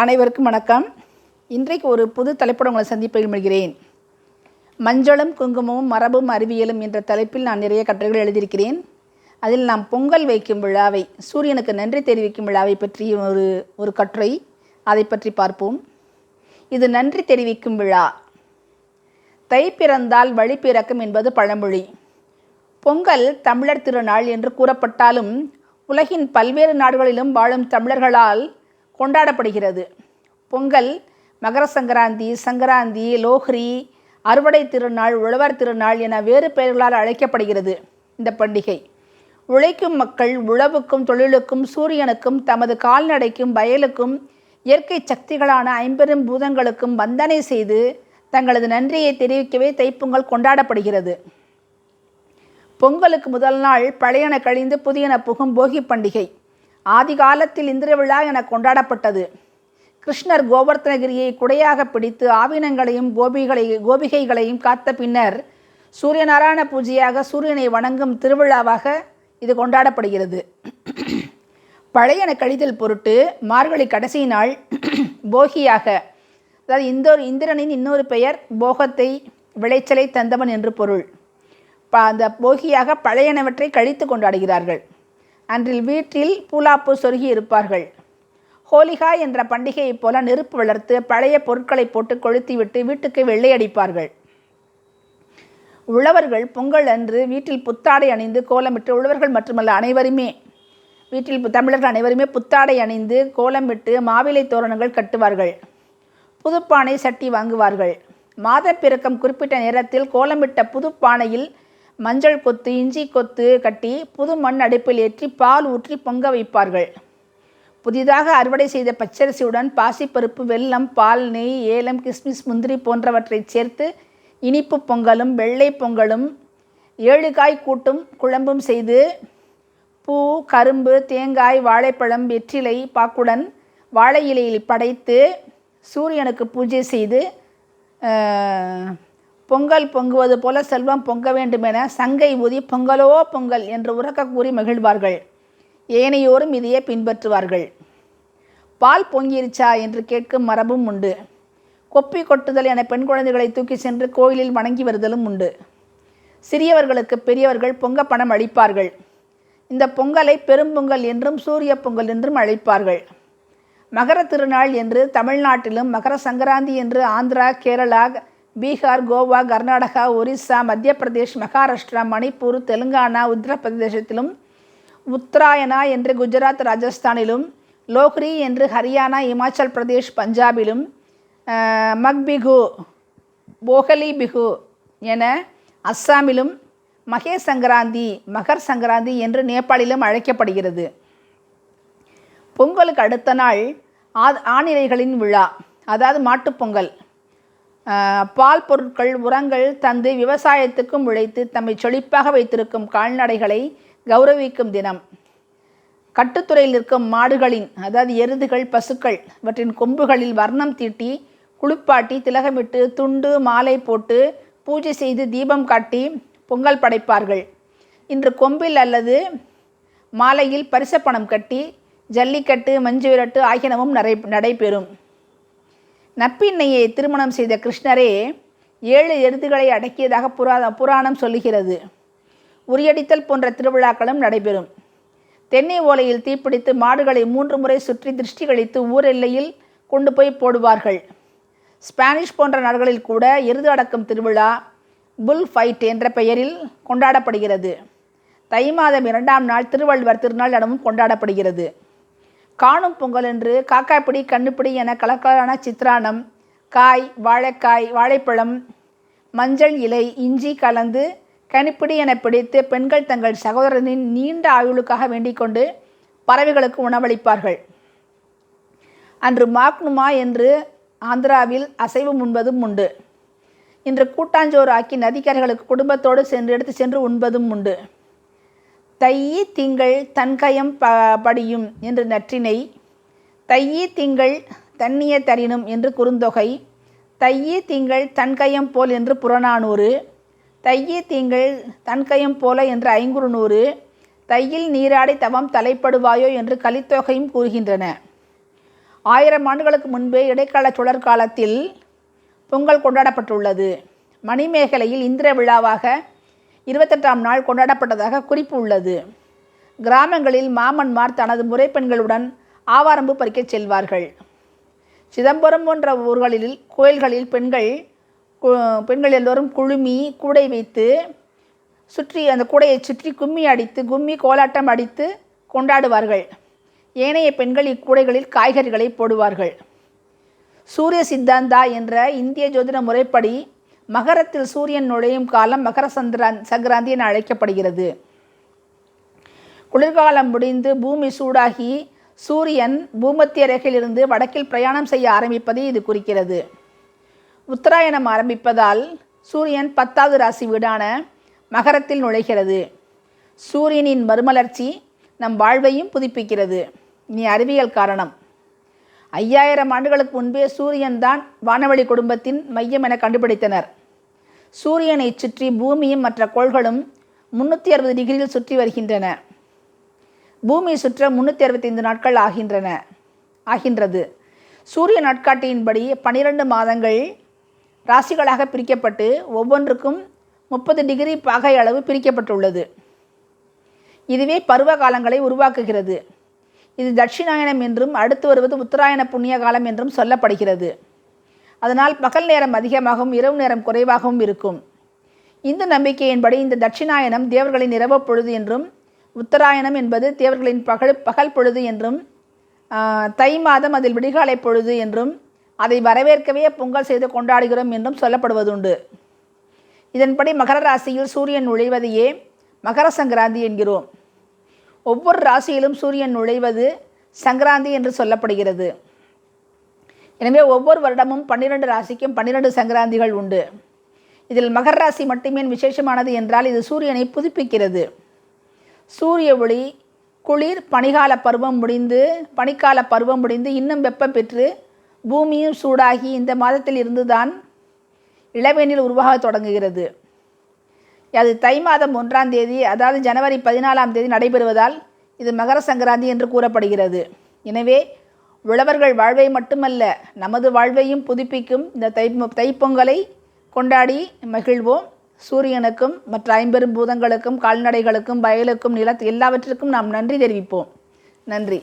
அனைவருக்கும் வணக்கம். இன்றைக்கு ஒரு புது தலைப்படங்களை உங்களை சந்திப்பில் மகிழ்கிறேன் மஞ்சளும் குங்குமமும் மரபும் அறிவியலும் என்ற தலைப்பில் நான் நிறைய கட்டுரைகள் எழுதியிருக்கிறேன். அதில் நாம் பொங்கல் வைக்கும் விழாவை சூரியனுக்கு நன்றி தெரிவிக்கும் விழாவை பற்றி ஒரு ஒரு கட்டுரை. அதை பற்றி பார்ப்போம். இது நன்றி தெரிவிக்கும் விழா. தை பிறந்தால் வழி பிறக்கும் என்பது பழமொழி. பொங்கல் தமிழர் திருநாள் என்று கூறப்பட்டாலும் உலகின் பல்வேறு நாடுகளிலும் வாழும் தமிழர்களால் கொண்டாடப்படுகிறது. பொங்கல் மகர சங்கராந்தி சங்கராந்தி லோஹ்ரி அறுவடை திருநாள் உழவர் திருநாள் என வேறு பெயர்களால் அழைக்கப்படுகிறது இந்த பண்டிகை. உழைக்கும் மக்கள் உழவுக்கும் தொழிலுக்கும் சூரியனுக்கும் தமது கால்நடைக்கும் வயலுக்கும் இயற்கை சக்திகளான ஐம்பெரும் பூதங்களுக்கும் வந்தனை செய்து தங்களது நன்றியை தெரிவிக்கவே தைப்பொங்கல் கொண்டாடப்படுகிறது. பொங்கலுக்கு முதல் நாள் பழையன கழிந்து புதியன புகும் போகி பண்டிகை. ஆதி காலத்தில் இந்திர விழா என கொண்டாடப்பட்டது. கிருஷ்ணர் கோவர்த்தனகிரியை குடையாக பிடித்து ஆவினங்களையும் கோபிகளை கோபிகைகளையும் காத்த பின்னர் சூரியநாராயண பூஜையாக சூரியனை வணங்கும் திருவிழாவாக இது கொண்டாடப்படுகிறது. பழையன கழிதல் பொருட்டு மார்கழி கடைசி நாள் போகியாக அதாவது இந்தோர் இந்திரனின் இன்னொரு பெயர் போகத்தை விளைச்சலை தந்தவன் என்று பொருள். ப அந்த போகியாக பழையனவற்றை கழித்து கொண்டாடுகிறார்கள். அன்றில் வீட்டில் பூலாப்பு சொருகி இருப்பார்கள். ஹோலிகா என்ற பண்டிகையைப் போல நெருப்பு வளர்த்து பழைய பொருட்களை போட்டு கொளுத்திவிட்டு வீட்டுக்கு வெள்ளையடிப்பார்கள். உழவர்கள் பொங்கல் அன்று வீட்டில் புத்தாடை அணிந்து கோலமிட்டு உழவர்கள் மட்டுமல்ல அனைவருமே வீட்டில் பு- தமிழர்கள் அனைவருமே புத்தாடை அணிந்து கோலமிட்டு மாவிலை தோரணங்கள் கட்டுவார்கள். புதுப்பானை சட்டி வாங்குவார்கள். மாதப்பிறக்கம் குறிப்பிட்ட நேரத்தில் கோலமிட்ட புதுப்பானையில் மஞ்சள் கொத்து இஞ்சி கொத்து கட்டி புது மண் அடுப்பில் ஏற்றி பால் ஊற்றி பொங்க வைப்பார்கள். புதிதாக அறுவடை செய்த பச்சரிசியுடன் பாசிப்பருப்பு வெல்லம் பால் நெய் ஏலம் கிஸ்மிஸ் முந்திரி போன்றவற்றைச் சேர்த்து இனிப்பு பொங்கலும் வெள்ளை பொங்கலும் ஏழு காய் கூட்டும் குழம்பும் செய்து பூ கரும்பு தேங்காய் வாழைப்பழம் வெற்றிலை பாக்குடன் வாழை இலையில் படைத்து சூரியனுக்கு பூஜை செய்து பொங்கல் பொங்குவது போல செல்வம் பொங்க வேண்டுமென சங்கை ஊதி பொங்கலோ பொங்கல் என்று உறக்க கூறி மகிழ்வார்கள். ஏனையோரும் இதையே பின்பற்றுவார்கள். பால் பொங்கிருச்சா என்று கேட்கும் மரபும் உண்டு. கொப்பி கொட்டுதல் என பெண் குழந்தைகளை தூக்கி சென்று கோயிலில் வணங்கி வருதலும் உண்டு. சிறியவர்களுக்கு பெரியவர்கள் பொங்க பணம் அளிப்பார்கள். இந்த பொங்கலை பெரும்பொங்கல் என்றும் சூரிய பொங்கல் என்றும் அழைப்பார்கள். மகர திருநாள் என்று தமிழ்நாட்டிலும் மகர சங்கராந்தி என்று ஆந்திரா கேரளா பீகார் கோவா கர்நாடகா ஒரிசா மத்திய பிரதேஷ் மகாராஷ்டிரா மணிப்பூர் தெலுங்கானா உத்தரப்பிரதேசத்திலும் உத்தராயணா என்று குஜராத் ராஜஸ்தானிலும் லோஹ்ரி என்று ஹரியானா இமாச்சல் பிரதேஷ் பஞ்சாபிலும் மக்பிகு போகலி பிகு என அஸ்ஸாமிலும் மகே சங்கராந்தி மகர் சங்கராந்தி என்று நேபாளிலும் அழைக்கப்படுகிறது. பொங்கலுக்கு அடுத்த நாள் ஆ- ஆணிரைகளின் விழா அதாவது மாட்டுப்பொங்கல் பால் பொருட்கள் உரங்கள் தந்து விவசாயத்துக்கும் உழைத்து தம்மை செழிப்பாக வைத்திருக்கும் கால்நடைகளை கௌரவிக்கும் தினம். கட்டுத்துறையில் இருக்கும் மாடுகளின் அதாவது எருதுகள் பசுக்கள் இவற்றின் கொம்புகளில் வர்ணம் தீட்டி குளிப்பாட்டி திலகமிட்டு துண்டு மாலை போட்டு பூஜை செய்து தீபம் காட்டி பொங்கல் படைப்பார்கள். இன்று கொம்பில் அல்லது மாலையில் பரிசப்பணம் கட்டி ஜல்லிக்கட்டு மஞ்சு விரட்டு ஆகியனவும் நடை நடைபெறும். நப்பின்னையை திருமணம் செய்த கிருஷ்ணரே ஏழு எருதுகளை அடக்கியதாக புரா புராணம் சொல்லுகிறது. உரியடித்தல் போன்ற திருவிழாக்களும் நடைபெறும். தென்னை ஓலையில் தீப்பிடித்து மாடுகளை மூன்று முறை சுற்றி திருஷ்டி கழித்து ஊர் எல்லையில் கொண்டு போய் போடுவார்கள். ஸ்பானிஷ் போன்ற நாடுகளில் கூட எருது அடக்கும் திருவிழா புல் ஃபைட் என்ற பெயரில் கொண்டாடப்படுகிறது. தை மாதம் இரண்டாம் நாள் திருவள்ளுவர் திருநாள் எனவும் கொண்டாடப்படுகிறது. காணும் பொங்கல் என்று காக்காப்பிடி கண்ணுப்பிடி என கலக்கலான சித்திரானம் காய் வாழைக்காய் வாழைப்பழம் மஞ்சள் இலை இஞ்சி கலந்து கனிப்பிடி என பிடித்து பெண்கள் தங்கள் சகோதரனின் நீண்ட ஆயுளுக்காக வேண்டிக் கொண்டு பறவைகளுக்கு உணவளிப்பார்கள். அன்று மாக்னுமா என்று ஆந்திராவில் அசைவு உண்பதும் உண்டு. இன்று கூட்டாஞ்சோறு ஆக்கி நதிக்கரைகளுக்கு குடும்பத்தோடு சென்று எடுத்து சென்று உண்பதும் உண்டு. தையி திங்கள் தன்கயம் ப படியும் என்று நற்றினை தையி திங்கள் தன்னிய தரினும் என்று குறுந்தொகை தையி திங்கள் தன்கயம் போல் என்று புறநானூறு தையி திங்கள் தன்கயம் போல என்று ஐங்குறுநூறு தையில் நீராடி தவம் தலைப்படுவாயோ என்று கலித்தொகையும் கூறுகின்றன. ஆயிரம் ஆண்டுகளுக்கு முன்பே இடைக்கால சுழற் காலத்தில் பொங்கல் கொண்டாடப்பட்டுள்ளது. மணிமேகலையில் இந்திர விழாவாக இருபத்தெட்டாம் நாள் கொண்டாடப்பட்டதாக குறிப்பு உள்ளது. கிராமங்களில் மாமன்மார் தனது முறைப்பெண்களுடன் ஆவாரம்பு பறிக்கச் செல்வார்கள். சிதம்பரம் போன்ற ஊர்களில் கோயில்களில் பெண்கள் பெண்கள் எல்லோரும் குழுமி கூடை வைத்து சுற்றி அந்த கூடையை சுற்றி கும்மி அடித்து கும்மி கோலாட்டம் அடித்து கொண்டாடுவார்கள். ஏனைய பெண்கள் இக்கூடைகளில் காய்கறிகளை போடுவார்கள். சூரிய சித்தாந்தா என்ற இந்திய ஜோதிட முறைப்படி மகரத்தில் சூரியன் நுழையும் காலம் மகர சந்திரா சங்கராந்தி என அழைக்கப்படுகிறது. குளிர்காலம் முடிந்து பூமி சூடாகி சூரியன் பூமத்திய ரேகையிலிருந்து வடக்கில் பிரயாணம் செய்ய ஆரம்பிப்பதை இது குறிக்கிறது. உத்தராயணம் ஆரம்பிப்பதால் சூரியன் பத்தாவது ராசி வீடான மகரத்தில் நுழைகிறது. சூரியனின் மறுமலர்ச்சி நம் வாழ்வையும் புதுப்பிக்கிறது. இனி அறிவியல் காரணம். ஐயாயிரம் ஆண்டுகளுக்கு முன்பே சூரியன் தான் வானவெளி குடும்பத்தின் மையம் என கண்டுபிடித்தனர். சூரியனை சுற்றி பூமியும் மற்ற கோள்களும் முன்னூற்றி அறுபது டிகிரியில் சுற்றி வருகின்றன. பூமி சுற்ற முன்னூற்றி அறுபத்தைந்து நாட்கள் ஆகின்றன ஆகின்றது. சூரிய நாட்காட்டியின்படி பனிரெண்டு மாதங்கள் ராசிகளாக பிரிக்கப்பட்டு ஒவ்வொன்றுக்கும் முப்பது டிகிரி பாகை அளவு பிரிக்கப்பட்டுள்ளது. இதுவே பருவ காலங்களை உருவாக்குகிறது. இது தட்சிணாயனம் என்றும் அடுத்து வருவது உத்தராயண புண்ணிய காலம் என்றும் சொல்லப்படுகிறது. அதனால் பகல் நேரம் அதிகமாகவும் இரவு நேரம் குறைவாகவும் இருக்கும். இந்து நம்பிக்கையின்படி இந்த தட்சிணாயனம் தேவர்களின் இரவு பொழுது என்றும் உத்தராயணம் என்பது தேவர்களின் பகல் பகல் பொழுது என்றும் தை மாதம் அதில் விடிகாலை பொழுது என்றும் அதை வரவேற்கவே பொங்கல் செய்து கொண்டாடுகிறோம் என்றும் சொல்லப்படுவதுண்டு. இதன்படி மகர ராசியில் சூரியன் நுழைவதையே மகர சங்கராந்தி என்கிறோம். ஒவ்வொரு ராசியிலும் சூரியன் நுழைவது சங்கராந்தி என்று சொல்லப்படுகிறது. எனவே ஒவ்வொரு வருடமும் பன்னிரண்டு ராசிக்கும் பன்னிரண்டு சங்கராந்திகள் உண்டு. இதில் மகர ராசி மட்டுமே விசேஷமானது என்றால் இது சூரியனை புதுப்பிக்கிறது. சூரிய ஒளி குளிர் பனிகால பருவம் முடிந்து பனிக்கால பருவம் முடிந்து இன்னும் வெப்பம் பெற்று பூமியும் சூடாகி இந்த மாதத்தில் இருந்துதான் இளவேனில் உருவாக தொடங்குகிறது. அது தை மாதம் ஒன்றாம் தேதி அதாவது ஜனவரி பதினாலாம் தேதி நடைபெறுவதால் இது மகர சங்கராந்தி என்று கூறப்படுகிறது. எனவே உழவர்கள் வாழ்வை மட்டுமல்ல நமது வாழ்வையும் புதுப்பிக்கும் இந்த தை தைப்பொங்கலை கொண்டாடி மகிழ்வோம். சூரியனுக்கும் மற்ற ஐம்பெரும் பூதங்களுக்கும் கால்நடைகளுக்கும் வயலுக்கும் நிலத்து எல்லாவற்றிற்கும் நாம் நன்றி தெரிவிப்போம். நன்றி.